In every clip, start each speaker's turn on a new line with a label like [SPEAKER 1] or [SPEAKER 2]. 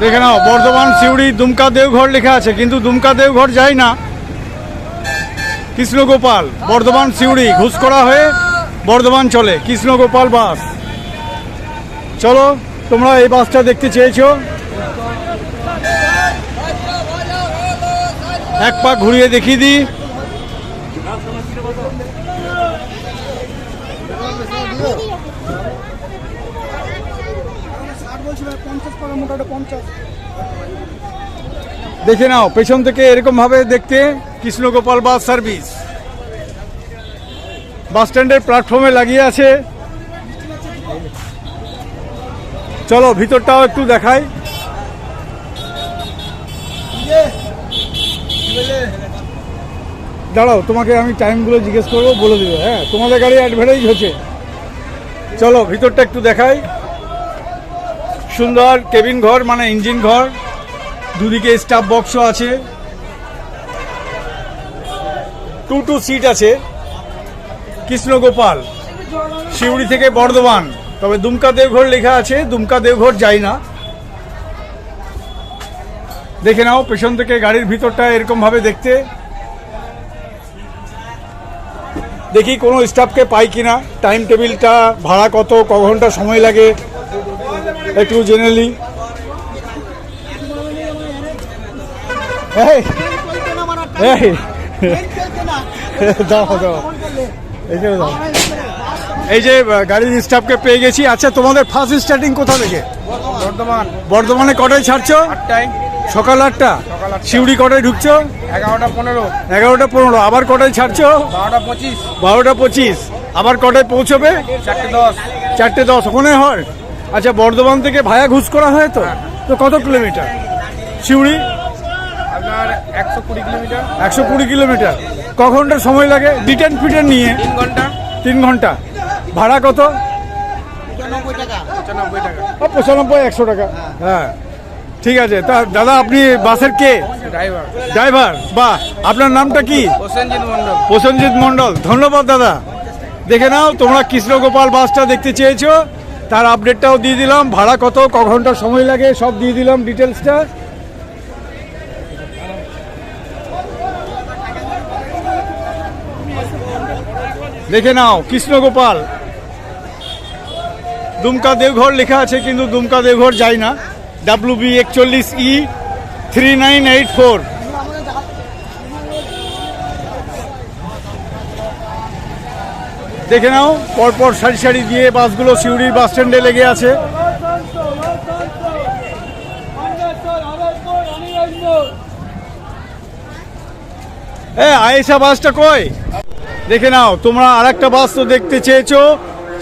[SPEAKER 1] দেখে নাও, বর্ধমান, সিউড়ি, দুমকা, দেওঘর লেখা আছে, কিন্তু দুমকা, দেওঘর যায় না। কৃষ্ণগোপাল, বর্ধমান, সিউড়ি ঘুষকরা হয়ে বর্ধমান চলে, কৃষ্ণগোপাল বাস। চলো, তোমরা এই বাসটা দেখতে চেয়েছো। এক পাক ঘুরিয়ে দেখিয়ে দিই। দেখে নাও, পেছন থেকে এরকম ভাবে দেখতে কৃষ্ণগোপাল বাস সার্ভিস। বাস স্ট্যান্ডের প্ল্যাটফর্মে লাগিয়ে আছে। চলো, ভিতরটাও একটু দেখাই। দাঁড়াও, তোমাকে আমি টাইমগুলো জিজ্ঞেস করব, বলে দেবো হ্যাঁ? তোমাদের গাড়ি অ্যাডভার্টাইজ হচ্ছে। চলো, ভিতরটা একটু দেখাই। সুন্দর কেবিন ঘর মানে ইঞ্জিন ঘর। দুদিকে স্টাফ বক্সও আছে। টু টু সিট আছে। কৃষ্ণগোপাল শিউড়ি থেকে বর্ধমান। তবে দুমকা দেওঘর লেখা আছে, দুমকা দেওঘর যাই না। দেখে নাও, পেছন থেকে গাড়ির ভিতরটা এরকম ভাবে দেখতে। দেখি কোনো স্টাফকে পাই কিনা। টাইম টেবিলটা ভাড়া কত, ক ঘণ্টা সময় লাগে। একটু জেনারেলি এই এই। যে গাড়ির স্টাফকে পেয়ে গেছি। আচ্ছা তোমাদের ফার্স্ট স্টার্টিং কোথা থেকে?
[SPEAKER 2] বর্ধমান।
[SPEAKER 1] বর্ধমানে কটায় ছাড়ছো?
[SPEAKER 2] আটটায়।
[SPEAKER 1] সকাল আটটা?
[SPEAKER 2] সকাল আটটা।
[SPEAKER 1] শিউড়ি কটায় ঢুকছো?
[SPEAKER 2] এগারোটা পনেরো।
[SPEAKER 1] এগারোটা পনেরো। আবার কটায় ছাড়ছো?
[SPEAKER 2] বারোটা পঁচিশ।
[SPEAKER 1] বারোটা পঁচিশ। আবার কটায় পৌঁছবে?
[SPEAKER 2] চারটে দশ।
[SPEAKER 1] চারটে দশ। ওখানে হয়? আচ্ছা বর্ধমান থেকে ভায়া ঘুষ করা হয় তো? তো কত কিলোমিটার? শিউড়ি?
[SPEAKER 2] আপনার একশো কুড়ি কিলোমিটার।
[SPEAKER 1] একশো কুড়ি কিলোমিটার। ক ঘণ্টা সময় লাগে? রিটার্ন ফিটার্ন নিয়ে?
[SPEAKER 2] তিন ঘণ্টা।
[SPEAKER 1] তিন ঘণ্টা। ভাড়া কত?
[SPEAKER 2] পঁচানব্বই টাকা।
[SPEAKER 1] ও, পঁচানব্বই একশো টাকা। হ্যাঁ। ঠিক আছে। তা দাদা আপনি বাসের কে?
[SPEAKER 2] ড্রাইভার।
[SPEAKER 1] ড্রাইভার। বাহ! আপনার নামটা কি?
[SPEAKER 2] প্রসেনজিৎ মন্ডল
[SPEAKER 1] প্রসেনজিৎ মন্ডল ধন্যবাদ দাদা। দেখে নাও তোমরা কৃষ্ণগোপাল বাসটা দেখতে চেয়েছো। তার আপডেটটাও দিয়ে দিলাম। ভাড়া কত, ক ঘণ্টা সময় লাগে, সব দিয়ে দিলাম ডিটেলসটা দেখে নাও, কৃষ্ণগোপাল। দুমকা দেওঘর লেখা আছে, কিন্তু দুমকা দেওঘর যায় না। ডাব্লু বি একচল্লিশ E three nine eight four দেখে নাও, পরপর সারি সারি দিয়ে বাসগুলো সিউড়ির বাস স্ট্যান্ডে লেগে আছে। এ আয়েশা বাসটা কই? দেখে নাও, তোমরা আর একটা বাস তো দেখতে চেয়েছো,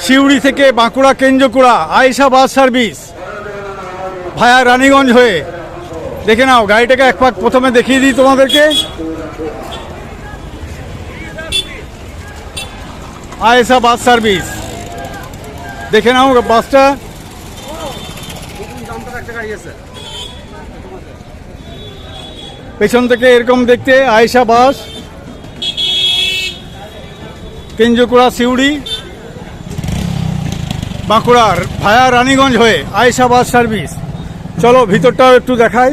[SPEAKER 1] সিউড়ি থেকে Bankura, Kenjakura, Ayesha bus service. Via Raniganj হয়ে। দেখে নাও, গাড়িটাকে এক পাক প্রথমে দেখিয়ে দিই তোমাদেরকে। Ayesha bus service. দেখে নাও বাসটা। পেছন থেকে এরকম দেখতে আয়েশা বাস। কেঞ্জকুড়া সিউড়ি। বাঁকুড়ার ভায়া রানীগঞ্জ হয়ে আয়েশা বাস সার্ভিস। চলো ভিতরটাও একটু দেখাই।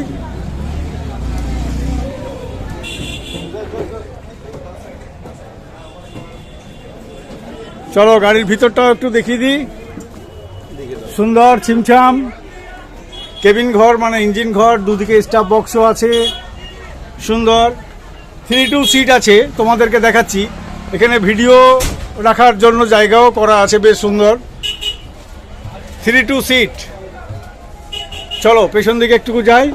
[SPEAKER 1] চলো গাড়ির ভিতরটাও একটু দেখিয়ে দিই। সুন্দর ছিমছাম। কেবিন ঘর মানে ইঞ্জিন ঘর, দুদিকে স্টাফ বক্সও আছে। সুন্দর। থ্রি টু সিট আছে, তোমাদেরকে দেখাচ্ছি। এখানে ভিডিও রাখার জন্য জায়গাও করা আছে, বেশ সুন্দর। থ্রি টু সিট চলো, পেছন দিকে একটুকু যাই।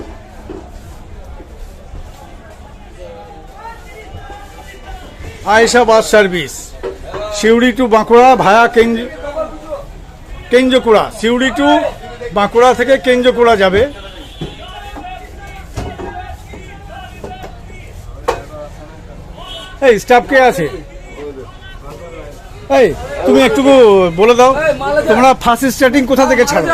[SPEAKER 1] Ayesha bus service Suri to Bankura via কেঞ্জ কেঞ্জকুড়া। Suri to Bankura থেকে কেঞ্জকুড়া যাবে। এই স্টাফ কে আছে? এই তুমি একটু বলে দাও তোমরা ফার্স্ট স্টার্টিং কোথা থেকে ছাড়ো?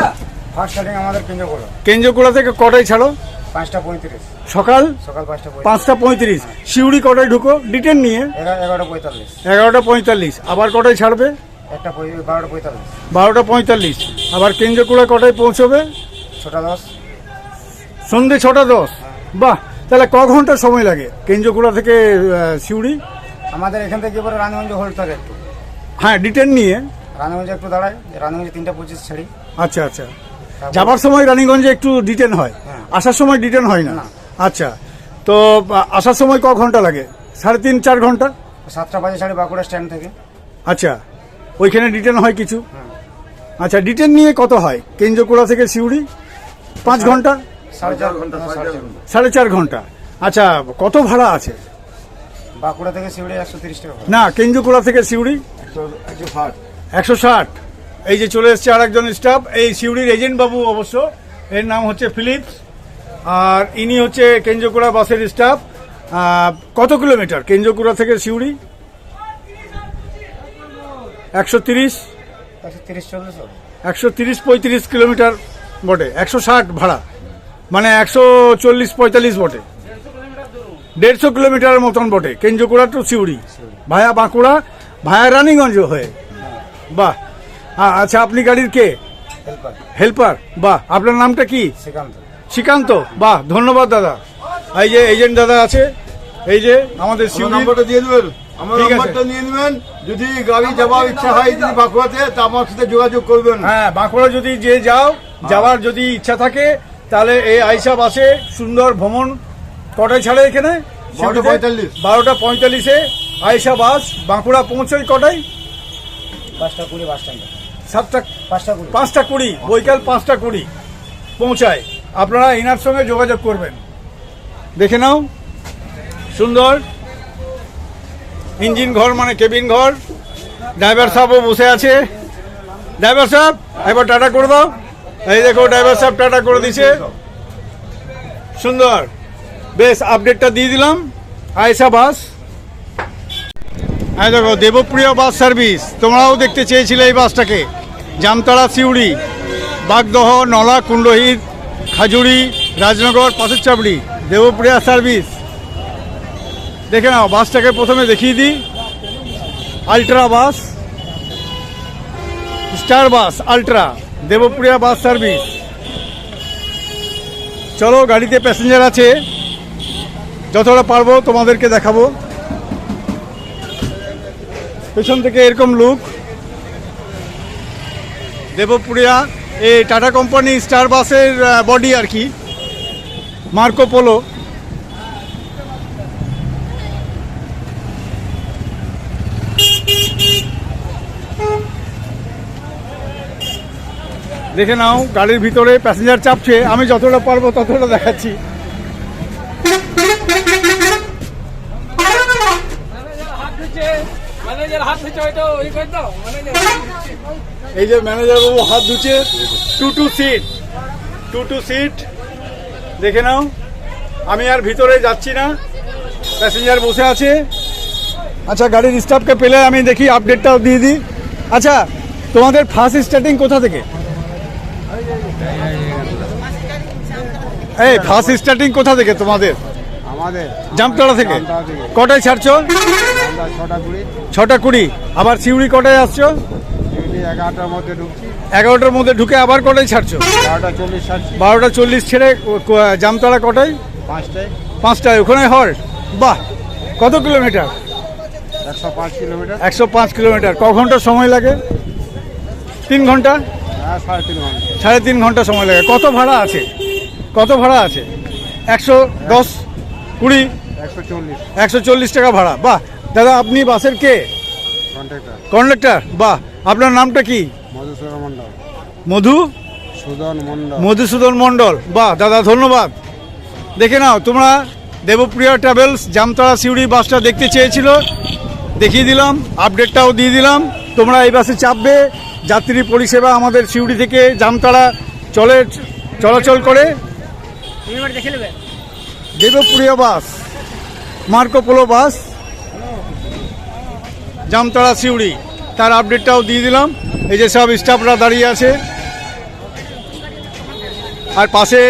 [SPEAKER 2] ফার্স্ট স্টার্টিং আমাদের করো
[SPEAKER 1] কেঞ্জকুড়া থেকে কটায় ছাড়ো?
[SPEAKER 2] পাঁচটা পঁয়ত্রিশ।
[SPEAKER 1] সকাল?
[SPEAKER 2] সকাল পাঁচটা
[SPEAKER 1] পাঁচটা পঁয়ত্রিশ। সিউড়ি কটায় ঢুকো? ডিটেন নিয়ে।
[SPEAKER 2] এগারো এগারোটা পঁয়তাল্লিশ।
[SPEAKER 1] এগারোটা পঁয়তাল্লিশ। আবার কটায় ছাড়বে?
[SPEAKER 2] একটা বারোটা পঁয়তাল্লিশ।
[SPEAKER 1] বারোটা পঁয়তাল্লিশ। আবার কেঞ্জকুড়া কটায় পৌঁছবে?
[SPEAKER 2] ছটা দশ।
[SPEAKER 1] সন্ধে ছটা দশ। বাহ তাহলে ক ঘণ্টা সময় লাগে কেঞ্জকুড়া থেকে সিউড়ি?
[SPEAKER 2] আমাদের এখান থেকে এবারে রানীগঞ্জ হোল্ড থাকে একটু।
[SPEAKER 1] হ্যাঁ ডিটেন নিয়ে।
[SPEAKER 2] রানীগঞ্জে একটু দাঁড়ায় রানীগঞ্জে তিনটা পঁচিশ ছাড়ি
[SPEAKER 1] আচ্ছা আচ্ছা। যাবার সময় রানীগঞ্জে একটু ডিটেন হ্যাঁ। আসার সময় ডিটেন হয় না। আচ্ছা তো আসার সময় ক ঘণ্টা লাগে? সাড়ে তিন চার ঘণ্টা?
[SPEAKER 2] সাতটা বাজে সাড়ে বাঁকুড়া স্ট্যান্ড থেকে।
[SPEAKER 1] আচ্ছা ওইখানে ডিটেন হয় কিছু?
[SPEAKER 2] হ্যাঁ।
[SPEAKER 1] আচ্ছা ডিটেন নিয়ে কত হয়? কেঞ্জকুড়া থেকে সিউড়ি? পাঁচ ঘণ্টা?
[SPEAKER 2] সাড়ে চার ঘণ্টা সাড়ে
[SPEAKER 1] সাড়ে চার ঘণ্টা। আচ্ছা কত ভাড়া আছে?
[SPEAKER 2] বাঁকুড়া থেকে শিউড়ি একশো তিরিশ টাকা
[SPEAKER 1] না কেঞ্জকুড়া থেকে সিউড়ি? একশো ষাট। এই যে চলে এসছে আর একজন স্টাফ এই সিউড়ির এজেন্ট বাবু অবশ্য। এর নাম হচ্ছে ফিলিপস আর ইনি হচ্ছে কেঞ্জকুড়া বাসের স্টাফ। কত কিলোমিটার? কেঞ্জকুড়া থেকে সিউড়ি? একশো তিরিশ?
[SPEAKER 2] একশো তিরিশ
[SPEAKER 1] পঁয়ত্রিশ কিলোমিটার বটে। একশো ষাট ভাড়া। মানে একশো চল্লিশ পঁয়তাল্লিশ বটে। দেড়শো কিলোমিটারের মতন বটে। Kenjakura to Suri. Via Bankura via Raniganj হয়ে। বাহ। আচ্ছা আপনি গাড়ির কে?
[SPEAKER 2] হেল্পার।
[SPEAKER 1] হেল্পার। বাহ। আপনার নামটা কি?
[SPEAKER 2] শ্রীকান্ত।
[SPEAKER 1] শ্রীকান্ত বাহ ধন্যবাদ দাদা। এই যে এজেন্ট দাদা আছে এই যে আমাদের
[SPEAKER 3] নাম্বারটা দিয়ে দেবেন? আমার
[SPEAKER 1] ঠিক আছে।
[SPEAKER 3] নাম্বারটা নিয়ে নেবেন। যদি গাড়ি যাওয়ার ইচ্ছা হয় যদি বাঁকুড়াতে তা আমার সাথে যোগাযোগ করবেন।
[SPEAKER 1] হ্যাঁ বাঁকুড়া যদি যে যাও যাওয়ার যদি ইচ্ছা থাকে তাহলে এই আইসা বাসে সুন্দর ভ্রমণ কটায় ছাড়ে এখানে?
[SPEAKER 3] বারোটা পঁয়তাল্লিশ।
[SPEAKER 1] বাস বাঁকুড়া পৌঁছয় কটায়?
[SPEAKER 2] পাঁচটা কুড়ি বাস স্ট্যান্ডে।
[SPEAKER 1] সাতটা
[SPEAKER 2] পাঁচটা কুড়ি।
[SPEAKER 1] পাঁচটা কুড়ি বৈকাল পাঁচটা কুড়ি পৌঁছায়। আপনারা ইনার সঙ্গে যোগাযোগ করবেন। দেখে নাও। সুন্দর। ইঞ্জিন ঘর মানে কেবিন ঘর। ড্রাইভার সাহেবও বসে আছে। ড্রাইভার সাহেব একবার টাটা করে দাও। এই দেখো, ড্রাইভার সাহেব টাটা করে দিছে। সুন্দর। বেশ, আপডেটটা দিয়ে দিলাম। আয়সা বাস। হ্যাঁ দেখো, দেবপ্রিয় বাস সার্ভিস। তোমরাও দেখতে চেয়েছিলে এই বাসটাকে। জামতারা সিউড়ি বাগদহ নলা কুণ্ডহির খাজুরি রাজনগর, পাশের চাবড়ি দেবপ্রিয়া সার্ভিস দেখে নাও, বাসটাকে প্রথমে দেখিয়ে দিই। Ultra bus star bus ultra Debapriya bus service চলো, গাড়িতে প্যাসেঞ্জার আছে। যতটা পারব তোমাদেরকে দেখাবো। পেছন থেকে এরকম লুক দেবপুরিয়া এই টাটা কোম্পানি স্টার বাসের বডি আর কি। Marco Polo. দেখে নাও, গাড়ির ভিতরে প্যাসেঞ্জার চাপছে। আমি যতটা পারব ততটা দেখাচ্ছি।
[SPEAKER 4] হাত
[SPEAKER 1] এই যে ম্যানেজার বাবু হাত ধুচ্ছে two two seat two two seat দেখে নাও। আমি আর ভিতরে যাচ্ছি না প্যাসেঞ্জার বসে আছে। আচ্ছা গাড়ির স্টাফকে পেলে আমি দেখি আপডেটটাও দিয়ে দিই। আচ্ছা তোমাদের ফার্স্ট স্টার্টিং কোথা থেকে? এই ফার্স্ট স্টার্টিং কোথা থেকে তোমাদের?
[SPEAKER 2] আমাদের।
[SPEAKER 1] জামতলা থেকে?
[SPEAKER 2] জামতলা থেকে।
[SPEAKER 1] কটায় ছাড়ছো?
[SPEAKER 2] আমরা ছটা কুড়ি।
[SPEAKER 1] ছটা কুড়ি। আবার সিউড়ি কটায় আসছো?
[SPEAKER 2] শিউড়ি এগারোটার মধ্যে ঢুকছি।
[SPEAKER 1] এগারোটার মধ্যে ঢুকে আবার কটায় ছাড়ছো?
[SPEAKER 2] বারোটা চল্লিশ ছাড়ছি।
[SPEAKER 1] বারোটা চল্লিশ ছেড়ে ক- ক- জামতলা কটায়?
[SPEAKER 2] পাঁচটায়।
[SPEAKER 1] পাঁচটায় ওখানে হল্ট বাহ! কত কিলোমিটার?
[SPEAKER 2] একশো পাঁচ কিলোমিটার।
[SPEAKER 1] একশো পাঁচ কিলোমিটার। ক ঘণ্টা সময় লাগে? তিন ঘণ্টা?
[SPEAKER 2] হ্যাঁ সাড়ে তিন ঘণ্টা।
[SPEAKER 1] সাড়ে তিন ঘণ্টা সময় লাগে। কত ভাড়া আছে? কত ভাড়া আছে? একশো দশ? কুড়ি?
[SPEAKER 2] একশো চল্লিশ।
[SPEAKER 1] টাকা ভাড়া। বাহ দাদা আপনি বাসের কে? কন্ডাক্টর। বাহ আপনার নামটা কি? মধু? মধুসূদন মণ্ডল। বাহ দাদা ধন্যবাদ। দেখে নাও তোমরা দেবপ্রিয়া ট্রাভেলস জামতলা সিউড়ি বাসটা দেখতে চেয়েছিল। দেখিয়ে দিলাম আপডেটটাও দিয়ে দিলাম। তোমরা এই বাসে চাপবে যাত্রী পরিষেবা আমাদের সিউড়ি থেকে জামতলা চলে চলাচল করে। Debapriya bus, Marco Polo bus, Jamtala Suri. তার আপডেটটাও দিয়ে দিলাম। এই যে সব স্টাফরা দাঁড়িয়ে আছে। আর পাশে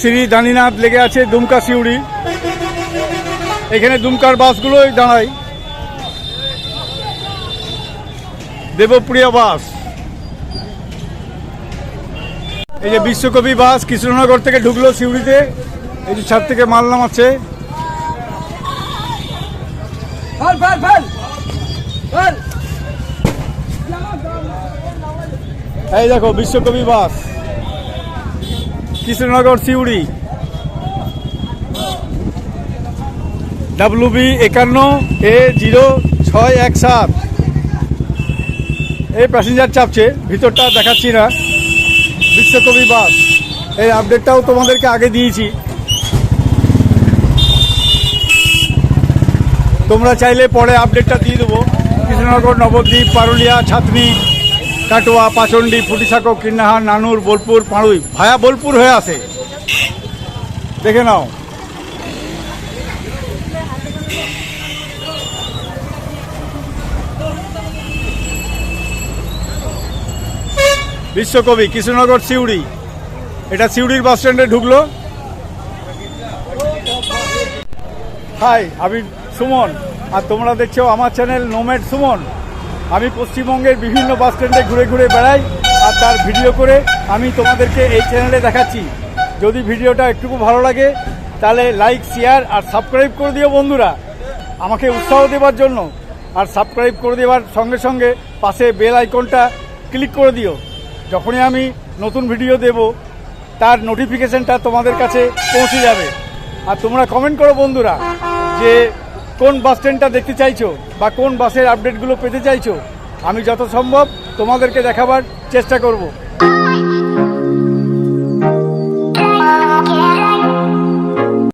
[SPEAKER 1] শ্রী দানিনাথ লেগে আছে দুমকা সিউড়ি। এখানে দুমকার বাসগুলোই দাঁড়ায়। দেবপ্রিয় বাস। এই যে বিশ্বকবি বাস, কৃষ্ণনগর থেকে ঢুকলো সিউড়িতে। এই যে ছাদ থেকে মাল নামাচ্ছে। এই দেখো Biswakabi bus. Krishnanagar Suri. W B একান্ন এ জিরো ছয় এক সাত। এই প্যাসেঞ্জার চাপছে ভিতরটা দেখাচ্ছি না। বিশ্বকবি বাস। এই আপডেটটাও তোমাদেরকে আগে দিয়েছি। তোমরা চাইলে পরে আপডেটটা দিয়ে দেবো। কৃষ্ণনগর, নবদ্বীপ, পারুলিয়া, ছাতনি, কাটোয়া পাচন্ডি ফুটিসাঁকো কিন্নাহার, নানুর, বোলপুর, পাড়ুই। ভায়া বোলপুর হয়ে আসে দেখে নাও। বিশ্বকবি, কৃষ্ণনগর সিউড়ি। এটা সিউড়ির বাস স্ট্যান্ডে ঢুকলো। হাই আমি সুমন, আর তোমরা দেখছ আমার চ্যানেল নোমেড সুমন। আমি পশ্চিমবঙ্গের বিভিন্ন বাস স্ট্যান্ডে ঘুরে ঘুরে বেড়াই, আর তার ভিডিও করে আমি তোমাদেরকে এই চ্যানেলে দেখাচ্ছি। যদি ভিডিওটা একটুকু ভালো লাগে, তাহলে লাইক শেয়ার আর সাবস্ক্রাইব করে দিও বন্ধুরা। আমাকে উৎসাহ দেওয়ার জন্য, আর সাবস্ক্রাইব করে দেওয়ার সঙ্গে সঙ্গে পাশে বেল আইকনটা ক্লিক করে দিও। যখনই আমি নতুন ভিডিও দেব, তার নোটিফিকেশনটা তোমাদের কাছে পৌঁছে যাবে। আর তোমরা কমেন্ট করো বন্ধুরা, যে কোন বাস স্ট্যান্ডটা দেখতে চাইছো বা কোন বাসের আপডেটগুলো পেতে চাইছো? আমি যত সম্ভব তোমাদেরকে দেখাবার চেষ্টা করব।